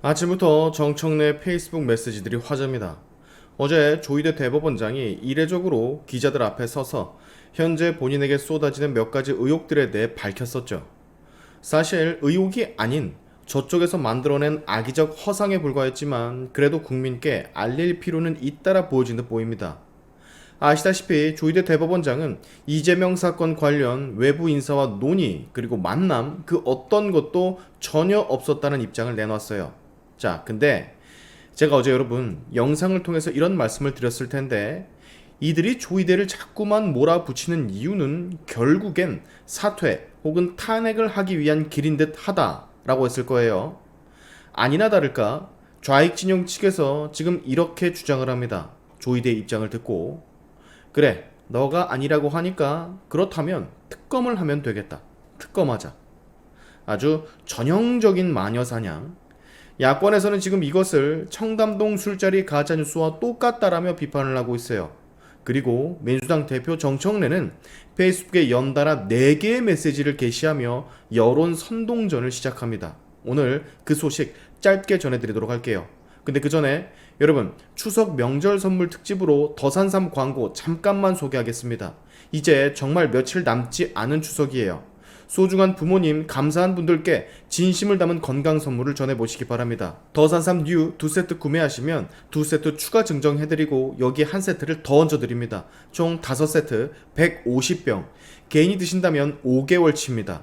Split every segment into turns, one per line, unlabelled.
아침부터 정청래 페이스북 메시지들이 화제입니다. 어제 조희대 대법원장이 이례적으로 기자들 앞에 서서 현재 본인에게 쏟아지는 몇 가지 의혹들에 대해 밝혔었죠. 사실 의혹이 아닌 저쪽에서 만들어낸 악의적 허상에 불과했지만 그래도 국민께 알릴 필요는 있다라 보여진 듯 보입니다. 아시다시피 조희대 대법원장은 이재명 사건 관련 외부 인사와 논의 그리고 만남 그 어떤 것도 전혀 없었다는 입장을 내놨어요. 자, 근데 제가 어제 여러분 영상을 통해서 이런 말씀을 드렸을 텐데 이들이 조희대를 자꾸만 몰아붙이는 이유는 결국엔 사퇴 혹은 탄핵을 하기 위한 길인 듯 하다라고 했을 거예요. 아니나 다를까 좌익 진영 측에서 지금 이렇게 주장을 합니다. 조희대 입장을 듣고 그래 너가 아니라고 하니까 그렇다면 특검을 하면 되겠다. 특검하자. 아주 전형적인 마녀 사냥. 야권에서는 지금 이것을 청담동 술자리 가짜뉴스와 똑같다라며 비판을 하고 있어요. 그리고 민주당 대표 정청래는 페이스북에 연달아 4개의 메시지를 게시하며 여론 선동전을 시작합니다. 오늘 그 소식 짧게 전해드리도록 할게요. 근데 그 전에 여러분 추석 명절 선물 특집으로 더산삼 광고 잠깐만 소개하겠습니다. 이제 정말 며칠 남지 않은 추석이에요. 소중한 부모님, 감사한 분들께 진심을 담은 건강 선물을 전해보시기 바랍니다. 더산삼 뉴 두 세트 구매하시면 두 세트 추가 증정해드리고 여기에 한 세트를 더 얹어드립니다. 총 다섯 세트 150병. 개인이 드신다면 5개월치입니다.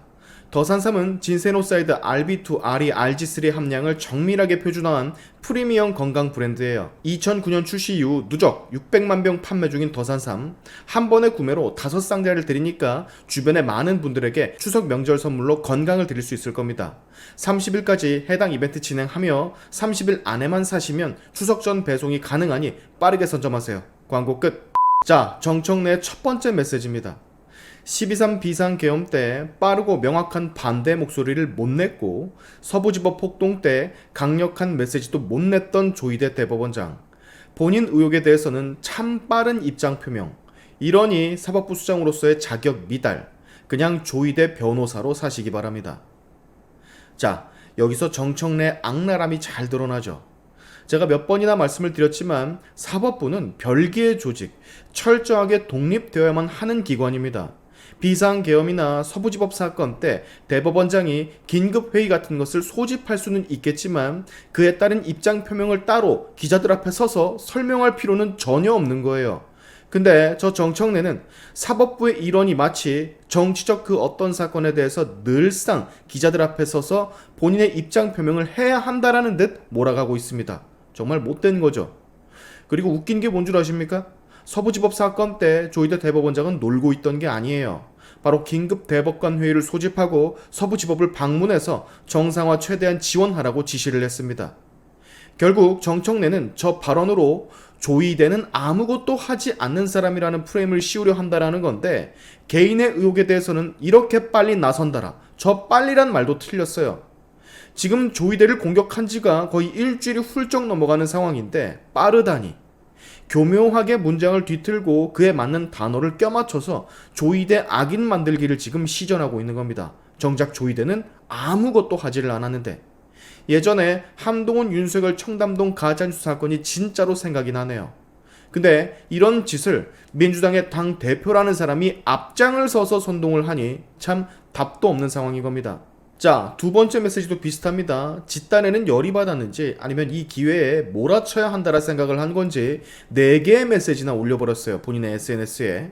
더산삼은 진세노사이드 RB2, RE, RG3 함량을 정밀하게 표준화한 프리미엄 건강 브랜드예요. 2009년 출시 이후 누적 600만 병 판매 중인 더산삼 한 번의 구매로 다섯 상자를 드리니까 주변의 많은 분들에게 추석 명절 선물로 건강을 드릴 수 있을 겁니다. 30일까지 해당 이벤트 진행하며 30일 안에만 사시면 추석 전 배송이 가능하니 빠르게 선점하세요. 광고 끝. 자, 정청래의 첫 번째 메시지입니다. 12.3 비상계엄 때 빠르고 명확한 반대 목소리를 못 냈고 서부지법 폭동 때 강력한 메시지도 못 냈던 조희대 대법원장. 본인 의혹에 대해서는 참 빠른 입장 표명. 이러니 사법부 수장으로서의 자격 미달. 그냥 조희대 변호사로 사시기 바랍니다. 자, 여기서 정청래 악랄함이 잘 드러나죠. 제가 몇 번이나 말씀을 드렸지만 사법부는 별개의 조직, 철저하게 독립되어야만 하는 기관입니다. 비상계엄이나 서부지법 사건 때 대법원장이 긴급회의 같은 것을 소집할 수는 있겠지만 그에 따른 입장 표명을 따로 기자들 앞에 서서 설명할 필요는 전혀 없는 거예요. 근데 저 정청래는 사법부의 일원이 마치 정치적 그 어떤 사건에 대해서 늘상 기자들 앞에 서서 본인의 입장 표명을 해야 한다라는 듯 몰아가고 있습니다. 정말 못된 거죠. 그리고 웃긴 게 뭔 줄 아십니까? 서부지법 사건 때 조희대 대법원장은 놀고 있던 게 아니에요. 바로 긴급 대법관 회의를 소집하고 서부지법을 방문해서 정상화 최대한 지원하라고 지시를 했습니다. 결국 정청래는 저 발언으로 조희대는 아무것도 하지 않는 사람이라는 프레임을 씌우려 한다라는 건데 개인의 의혹에 대해서는 이렇게 빨리 나선다라. 저 빨리란 말도 틀렸어요. 지금 조희대를 공격한 지가 거의 일주일이 훌쩍 넘어가는 상황인데 빠르다니. 교묘하게 문장을 뒤틀고 그에 맞는 단어를 껴맞춰서 조이대 악인 만들기를 지금 시전하고 있는 겁니다. 정작 조이대는 아무것도 하지를 않았는데 예전에 한동훈 윤석열 청담동 가짜뉴스 사건이 진짜로 생각이 나네요. 근데 이런 짓을 민주당의 당 대표라는 사람이 앞장을 서서 선동을 하니 참 답도 없는 상황인 겁니다. 자, 두 번째 메시지도 비슷합니다. 집단에는 열이 받았는지 아니면 이 기회에 몰아쳐야 한다라 생각을 한 건지 네 개의 메시지나 올려버렸어요. 본인의 SNS에.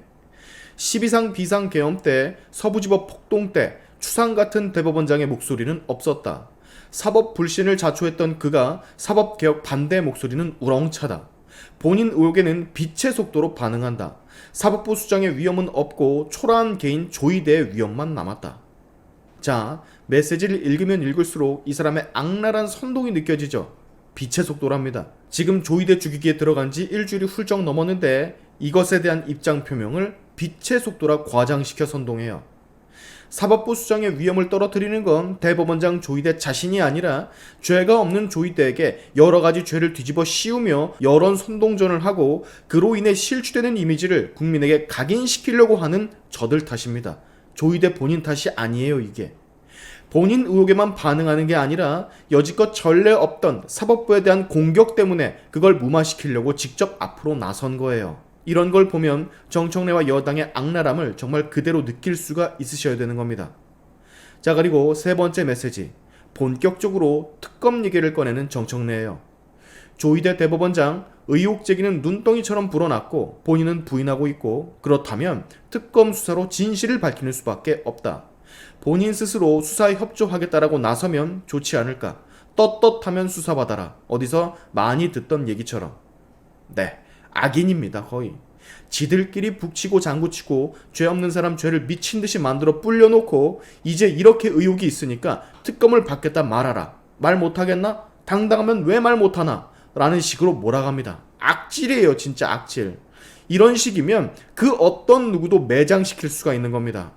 12상 비상 계엄 때 서부지법 폭동 때 추상 같은 대법원장의 목소리는 없었다. 사법 불신을 자초했던 그가 사법 개혁 반대 목소리는 우렁차다. 본인 의혹에는 빛의 속도로 반응한다. 사법부 수장의 위험은 없고 초라한 개인 조이대의 위험만 남았다. 자, 메시지를 읽으면 읽을수록 이 사람의 악랄한 선동이 느껴지죠. 빛의 속도랍니다. 지금 조이대 죽이기에 들어간 지 일주일이 훌쩍 넘었는데 이것에 대한 입장 표명을 빛의 속도라 과장시켜 선동해요. 사법부 수장의 위험을 떨어뜨리는 건 대법원장 조이대 자신이 아니라 죄가 없는 조이대에게 여러 가지 죄를 뒤집어 씌우며 여론 선동전을 하고 그로 인해 실추되는 이미지를 국민에게 각인시키려고 하는 저들 탓입니다. 조이대 본인 탓이 아니에요, 이게. 본인 의혹에만 반응하는 게 아니라 여지껏 전례 없던 사법부에 대한 공격 때문에 그걸 무마시키려고 직접 앞으로 나선 거예요. 이런 걸 보면 정청래와 여당의 악랄함을 정말 그대로 느낄 수가 있으셔야 되는 겁니다. 자, 그리고 세 번째 메시지. 본격적으로 특검 얘기를 꺼내는 정청래예요. 조희대 대법원장 의혹 제기는 눈덩이처럼 불어났고 본인은 부인하고 있고 그렇다면 특검 수사로 진실을 밝히는 수밖에 없다. 본인 스스로 수사에 협조하겠다라고 나서면 좋지 않을까. 떳떳하면 수사받아라. 어디서 많이 듣던 얘기처럼. 네, 악인입니다, 거의. 지들끼리 북치고 장구치고 죄 없는 사람 죄를 미친 듯이 만들어 불려놓고 이제 이렇게 의혹이 있으니까 특검을 받겠다 말하라. 말 못하겠나? 당당하면 왜 말 못하나? 라는 식으로 몰아갑니다. 악질이에요, 진짜 악질. 이런 식이면 그 어떤 누구도 매장시킬 수가 있는 겁니다.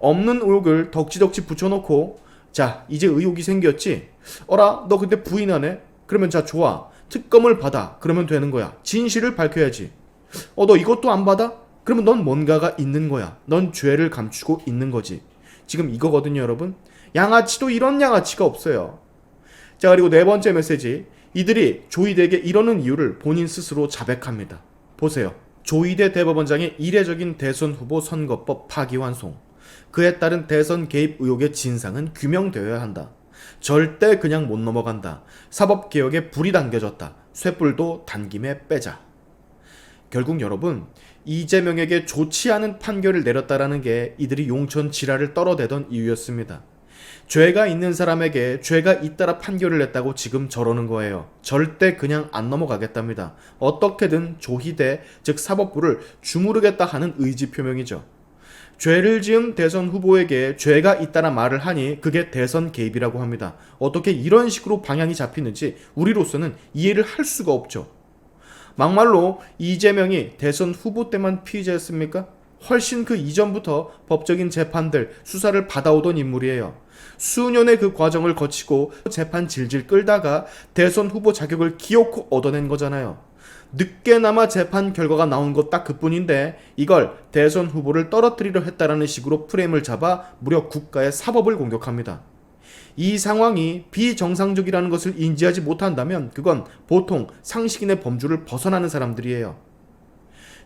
없는 의혹을 덕지덕지 붙여놓고 자 이제 의혹이 생겼지? 어라 너 근데 부인하네? 그러면 자 좋아. 특검을 받아. 그러면 되는 거야. 진실을 밝혀야지. 어 너 이것도 안 받아? 그러면 넌 뭔가가 있는 거야. 넌 죄를 감추고 있는 거지. 지금 이거거든요 여러분. 양아치도 이런 양아치가 없어요. 자 그리고 네 번째 메시지 이들이 조이대에게 이러는 이유를 본인 스스로 자백합니다 보세요 조이대 대법원장의 이례적인 대선 후보 선거법 파기환송 그에 따른 대선 개입 의혹의 진상은 규명되어야 한다. 절대 그냥 못 넘어간다. 사법개혁에 불이 당겨졌다. 쇠불도 단김에 빼자. 결국 여러분, 이재명에게 좋지 않은 판결을 내렸다라는 게 이들이 용천 지랄을 떨어대던 이유였습니다. 죄가 있는 사람에게 죄가 있다라 판결을 냈다고 지금 저러는 거예요. 절대 그냥 안 넘어가겠답니다. 어떻게든 조희대, 즉 사법부를 주무르겠다 하는 의지 표명이죠. 죄를 지은 대선 후보에게 죄가 있다는 말을 하니 그게 대선 개입이라고 합니다. 어떻게 이런 식으로 방향이 잡히는지 우리로서는 이해를 할 수가 없죠. 막말로 이재명이 대선 후보 때만 피의자였습니까? 훨씬 그 이전부터 법적인 재판들, 수사를 받아오던 인물이에요. 수년의 그 과정을 거치고 재판 질질 끌다가 대선 후보 자격을 기어코 얻어낸 거잖아요. 늦게나마 재판 결과가 나온 것 딱 그뿐인데 이걸 대선 후보를 떨어뜨리려 했다라는 식으로 프레임을 잡아 무려 국가의 사법을 공격합니다. 이 상황이 비정상적이라는 것을 인지하지 못한다면 그건 보통 상식인의 범주를 벗어나는 사람들이에요.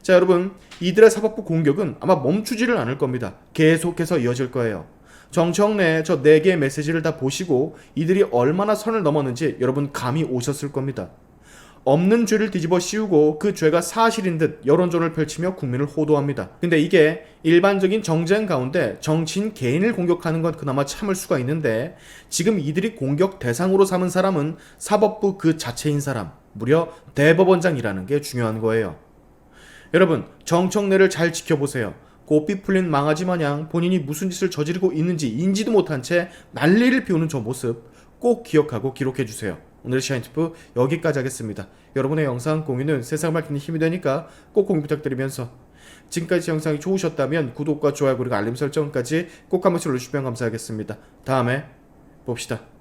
자, 여러분, 이들의 사법부 공격은 아마 멈추지를 않을 겁니다. 계속해서 이어질 거예요. 정청래 저 4개의 메시지를 다 보시고 이들이 얼마나 선을 넘었는지 여러분 감이 오셨을 겁니다. 없는 죄를 뒤집어 씌우고 그 죄가 사실인 듯 여론전을 펼치며 국민을 호도합니다. 근데 이게 일반적인 정쟁 가운데 정치인 개인을 공격하는 건 그나마 참을 수가 있는데 지금 이들이 공격 대상으로 삼은 사람은 사법부 그 자체인 사람, 무려 대법원장이라는 게 중요한 거예요. 여러분, 정청래를 잘 지켜보세요. 고삐 풀린 망아지 마냥 본인이 무슨 짓을 저지르고 있는지 인지도 못한 채 난리를 피우는 저 모습 꼭 기억하고 기록해 주세요. 오늘의 샤인투프 여기까지 하겠습니다. 여러분의 영상 공유는 세상을 밝히는 힘이 되니까 꼭 공유 부탁드리면서 지금까지 영상이 좋으셨다면 구독과 좋아요 그리고 알림 설정까지 꼭 한 번씩 눌러주시면 감사하겠습니다. 다음에 봅시다.